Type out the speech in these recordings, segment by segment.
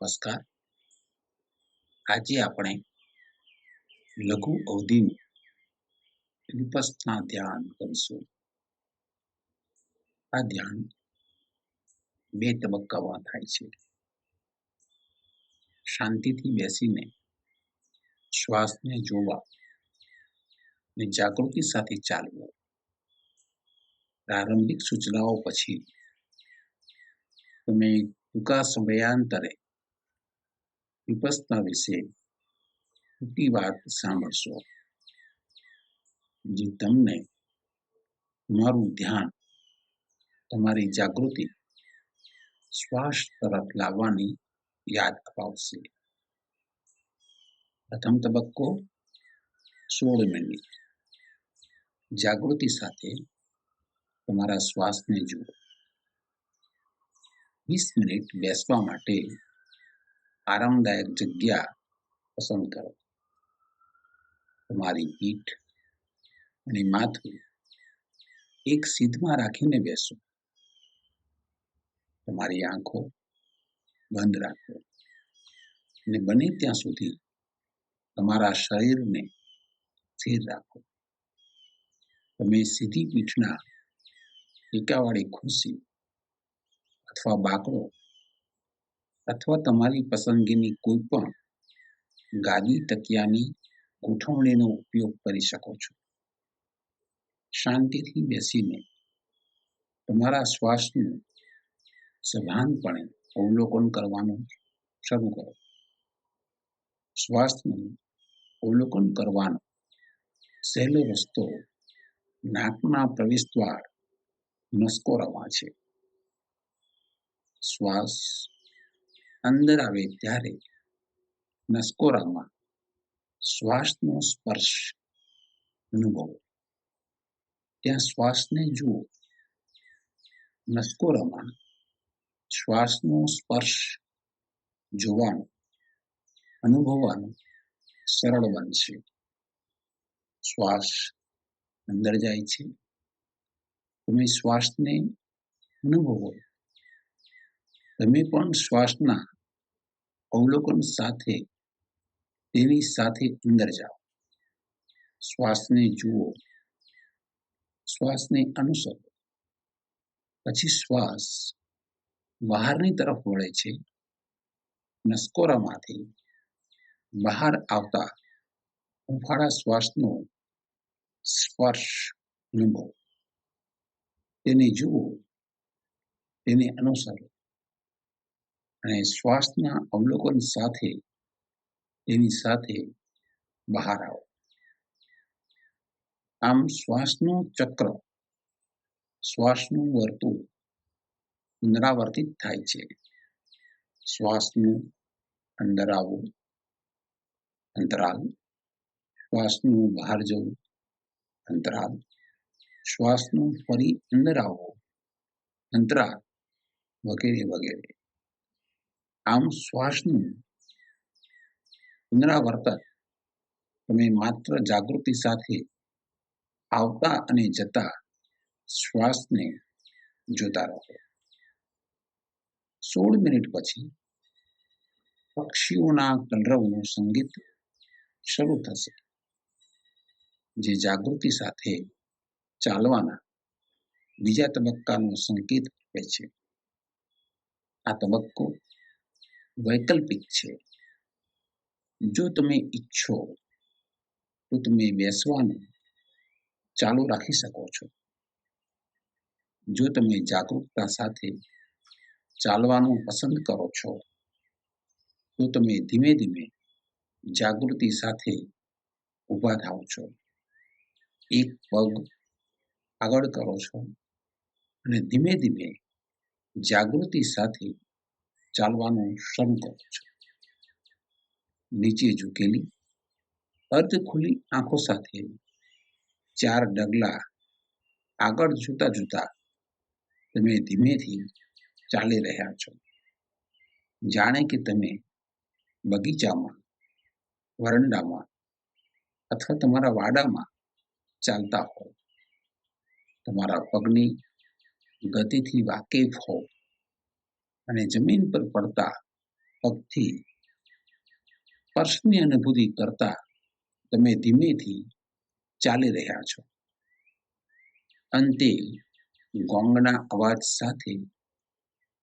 નમસ્કાર. આજે આપણે લઘુ અવધિનું ધ્યાન કરીશું. આ ધ્યાન બે તબક્કામાં થાય છે. શાંતિથી બેસીને શ્વાસને જોવા ને જાગૃતિ સાથે ચાલવું. પ્રારંભિક સૂચનાઓ પછી તમે ટૂંકા સમયાંતરે વિપસના વિશે ટૂંકી વાત સાંભળશો જે તમને તમારું ધ્યાન તમારી જાગૃતિ શ્વાસ તરફ લાવવાની યાદ અપાવશે પ્રથમ તબક્કો સોળ મિનિટ જાગૃતિ સાથે તમારા શ્વાસને જુઓ વીસ મિનિટ બેસવા માટે આરામદાયક જગ્યા પસંદ કરો તમારી પીઠ અને માથું એક સીધમાં રાખીને બેસો તમારી આંખો બંધ રાખો અને બને ત્યાં સુધી તમારા શરીરને સ્થિર રાખો તમે સીધી પીઠના ટેકાવાળી ખુરશી અથવા બાકડો અથવા તમારી પસંદગીની કોઈ પણ ગાદી, તકિયાની ગોઠવણીનો ઉપયોગ કરી શકો છો. શાંતિથી બેસીને તમારા શ્વાસનું સભાનપણે અવલોકન કરવાનું શરૂ કરો. શ્વાસનું અવલોકન કરવાનો સહેલો રસ્તો નાકના પ્રવેશ દ્વાર નસકોરામાં છે. શ્વાસ અંદર આવે ત્યારે નસકોરામાં શ્વાસનો સ્પર્શ અનુભવો. ત્યાં શ્વાસને જુઓ. નસકોરામાં શ્વાસનો સ્પર્શ જોવાનું, અનુભવવાનું સરળ બનશે શ્વાસ અંદર જાય છે. તમે શ્વાસને અનુભવો. તમે પણ શ્વાસના અવલોકન સાથે તેની સાથે અંદર જાઓ. શ્વાસને જુઓ. શ્વાસને અનુસરો. પછી શ્વાસ બહારની તરફ વળે છે. નસકોરામાંથી બહાર આવતા હુંફાળા શ્વાસનો સ્પર્શ અનુભવો. તેને જુઓ. તેને અનુસરો. અને શ્વાસના અવલોકન સાથે તેની સાથે બહાર આવો. આમ શ્વાસનું ચક્ર, શ્વાસનું વર્તુળ પુનરાવર્તિત થાય છે. શ્વાસનું અંદર આવવું અંતરાલ શ્વાસનું બહાર જવું અંતરાલ શ્વાસનું ફરી અંદર આવવું અંતરાલ વગેરે વગેરે. આમ શ્વાસનું પુનરાવર્તન તમે માત્ર જાગૃતિ સાથે આવતા અને જતા શ્વાસને જોતા રહો. સોળ મિનિટ પછી પક્ષીઓના કલરવનું સંગીત શરૂ થશે. જે જાગૃતિ સાથે ચાલવાના બીજા તબક્કાનો સંકેત આપે છે. આ તબક્કો વૈકલ્પિક છે. જો તમે ઈચ્છો તો તમે બેસવાનું ચાલુ રાખી શકો છો. જો તમે જાગૃતતા સાથે ચાલવાનું પસંદ કરો છો, તો તમે ધીમે ધીમે જાગૃતિ સાથે ઊભા થાવ છો. એક પગ આગળ કરો છો અને ધીમે ધીમે જાગૃતિ સાથે ચાલવાનું શરૂ કરો છો. નીચે ઝૂકેલી, અર્ધ ખુલ્લી આંખો સાથે ચાર ડગલા આગળ જૂતા જૂતા તમે ધીમેથી ચાલી રહ્યા છો. જાણે કે તમે બગીચામાં, વરંડામાં અથવા તમારા વાડામાં ચાલતા હો. તમારા પગની ગતિથી વાકેફ હો. અને જમીન પર પડતા પગથી સ્પર્શની અનુભૂતિ કરતા તમે ધીમેથી ચાલી રહ્યા છો. અંતે ગોંગના અવાજ સાથે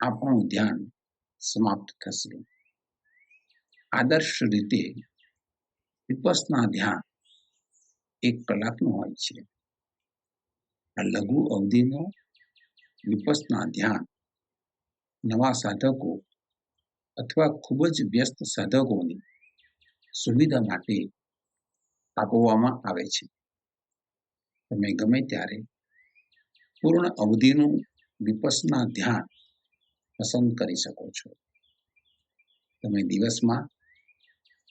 આપણું ધ્યાન સમાપ્ત થશે. આદર્શ રીતે વિપસના ધ્યાન એક કલાકનું હોય છે. આ લઘુ અવધિનો વિપસના ધ્યાન નવા સાધકો અથવા ખૂબ જ વ્યસ્ત સાધકોની સુવિધા માટે આપવામાં આવે છે. તમે ગમે ત્યારે પૂર્ણ અવધિનું વિપસના ધ્યાન પસંદ કરી શકો છો. તમે દિવસમાં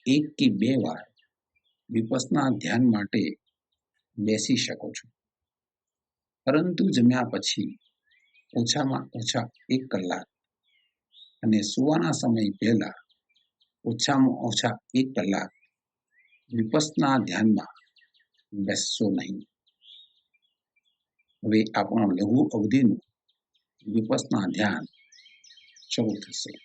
એક કે બે વાર વિપસના ધ્યાન માટે બેસી શકો છો. પરંતુ જમ્યા પછી ઓછામાં ઓછા એક કલાક અને સુવાના સમય પહેલા ઓછામાં ઓછા એક કલાક વિપસના ધ્યાનમાં બેસશો નહીં. હવે આપણું લઘુ અવધિનું વિપસના ધ્યાન શરૂ થશે.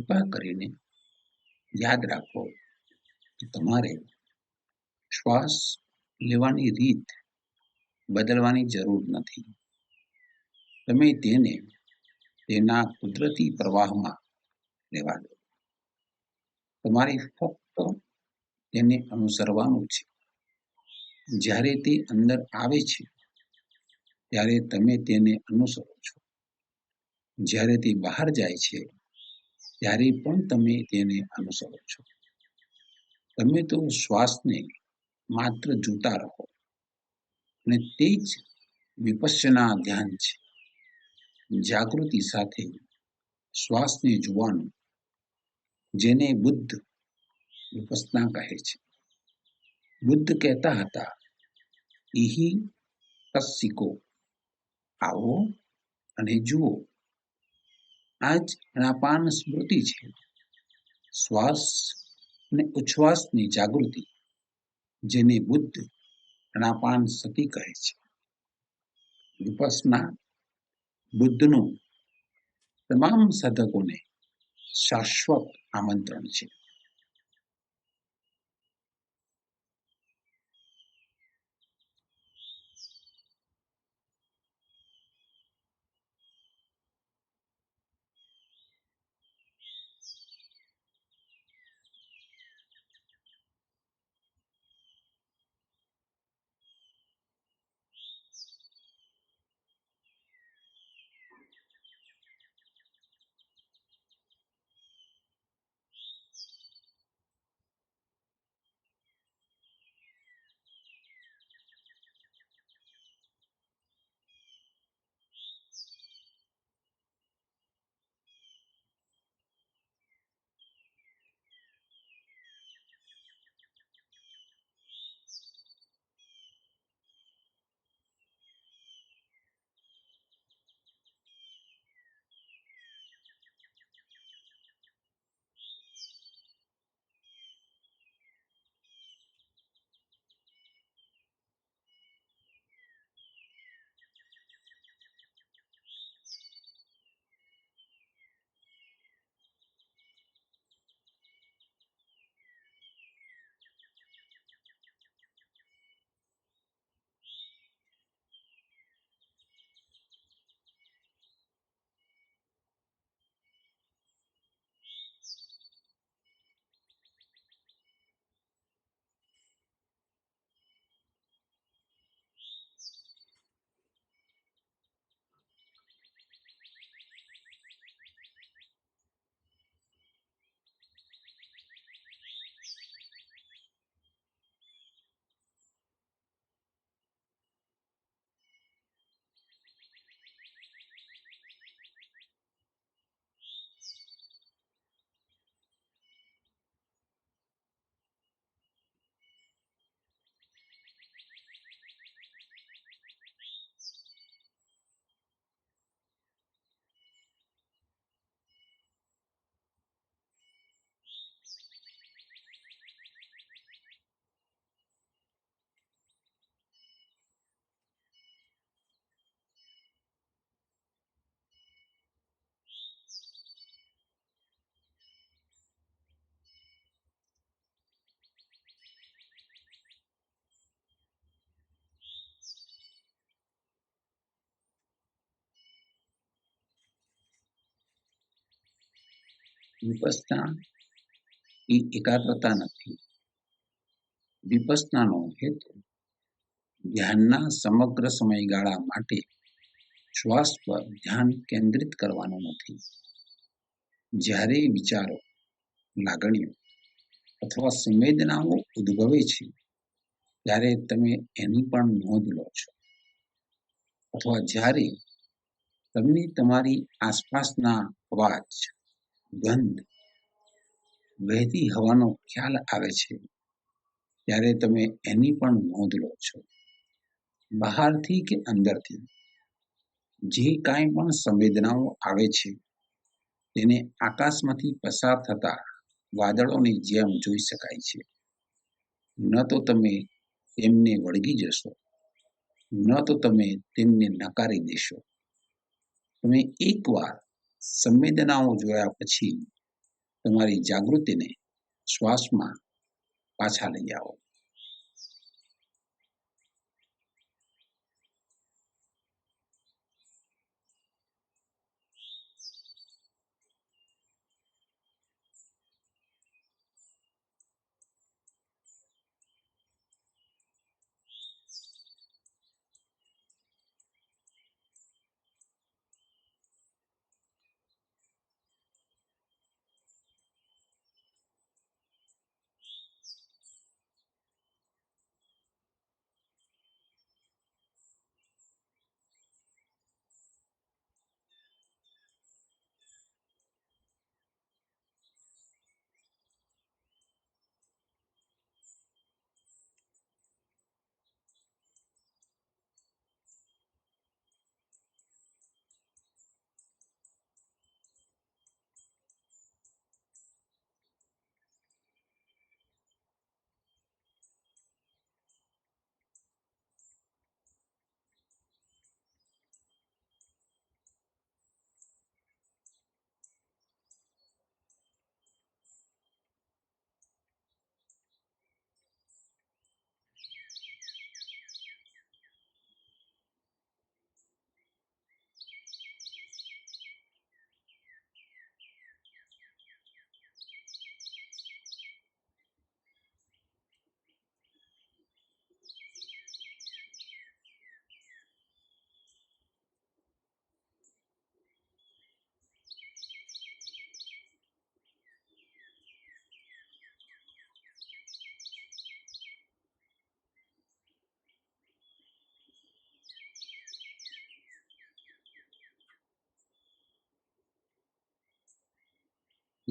કૃપા કરીને યાદ રાખો કે તમારે શ્વાસ લેવાની રીત બદલવાની જરૂર નથી. તમે તેને તેના કુદરતી પ્રવાહમાં લેવા દો. તમારે ફક્ત તેને અનુસરવાનું છે. જ્યારે તે અંદર આવે છે, ત્યારે તમે તેને અનુસરો છો. જ્યારે તે બહાર જાય છે ત્યારે પણ તમે તેને અનુસરો છો. તમે તો શ્વાસને માત્ર જોતા રહો. અને તે જ વિપશ્યના ધ્યાન છે. જાગૃતિ સાથે શ્વાસને જોવાનું જેને બુદ્ધ વિપસના કહે છે. બુદ્ધ કહેતા હતા ઇહી તસ્સિકો, આવો અને જુઓ. આ જ રાપાન સ્મૃતિ છે. શ્વાસ અને ઉચ્છ્વાસની જાગૃતિ, જેને બુદ્ધ અનાપાન સતી કહે છે. વિપસના બુદ્ધનું તમામ સાધકોને શાશ્વત આમંત્રણ છે. વિપસના એ એકાગ્રતા નથી. વિપસનાનો હેતુ ધ્યાનના સમગ્ર સમયગાળા માટે શ્વાસ પર ધ્યાન કેન્દ્રિત કરવાનો નથી. જ્યારે વિચારો, લાગણીઓ અથવા સંવેદનાઓ ઉદ્ભવે છે, ત્યારે તમે એની પણ નોંધ લો છો. અથવા જ્યારે તમને તમારી આસપાસના અવાજ ગંધ, વહેતી હવાનો ખ્યાલ આવે છે, ત્યારે તમે એની પણ નોંધ લો છો. બહારથી કે અંદરથી? જે કાંઈ પણ સંવેદનાઓ આવે છે, તેને આકાશમાંથી પસાર થતા વાદળોની જેમ જોઈ શકાય છે. ન તો તમે તેમને વળગી જશો, ન તો તમે તેમને નકારી દેશો. તમે એકવાર સંવેદનાઓ જોયા પછી તમારી જાગૃતિને શ્વાસમાં પાછા લઈ આવો.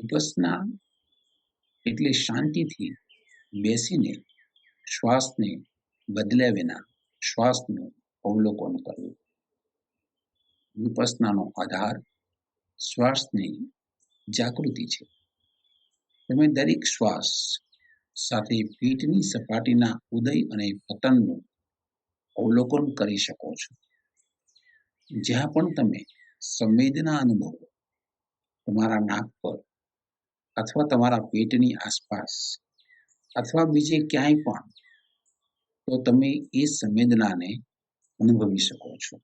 વિપસના એટલે શાંતિથી બેસીને શ્વાસને બદલ્યા વિના શ્વાસનું અવલોકન કરવું. વિપસનાનો આધાર શ્વાસની જાગૃતિ છે. તમે દરેક શ્વાસ સાથે પીઠની સપાટીના ઉદય અને પતનનું અવલોકન કરી શકો છો. જ્યાં પણ તમે સંવેદના અનુભવો, તમારા નાક પર અથવા તમારા પેટની આસપાસ અથવા બીજે ક્યાંય પણ, તો તમે એ સંવેદનાને અનુભવી શકો છો.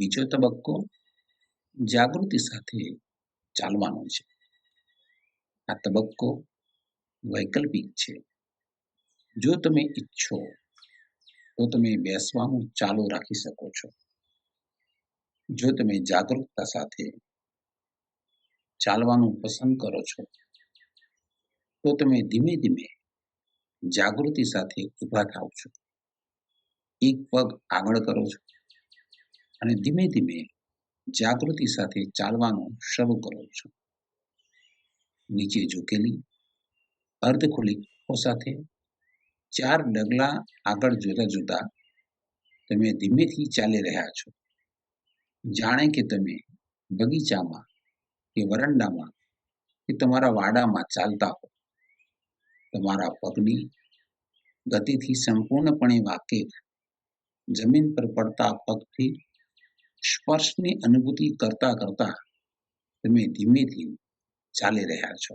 બીજો તબક્કો જાગૃતિ સાથે ચાલવાનો છે. આ તબક્કો વૈકલ્પિક છે. જો તમે ઈચ્છો તો તમે બેસવાનું ચાલુ રાખી શકો છો. જો તમે જાગૃતતા સાથે ચાલવાનું પસંદ કરો છો તો તમે ધીમે ધીમે જાગૃતિ સાથે ઊભા થાવ છો. એક પગ આગળ કરો છો. અને ધીમે ધીમે જાગૃતિ સાથે ચાલવાનું શરૂ કરો છો. નીચે ઝૂકેલી, અર્ધ ખુલ્લી સાથે ચાર ડગલા આગળ જોતા જોતા તમે ધીમેથી ચાલી રહ્યા છો. જાણે કે તમે બગીચામાં કે વરંડામાં કે તમારા વાડામાં ચાલતા હો. તમારા પગની ગતિથી સંપૂર્ણપણે વાકેફ જમીન પર પડતા પગથી સ્પર્શની અનુભૂતિ કરતા કરતા તમે ધીમે ધીમે ચાલી રહ્યા છો.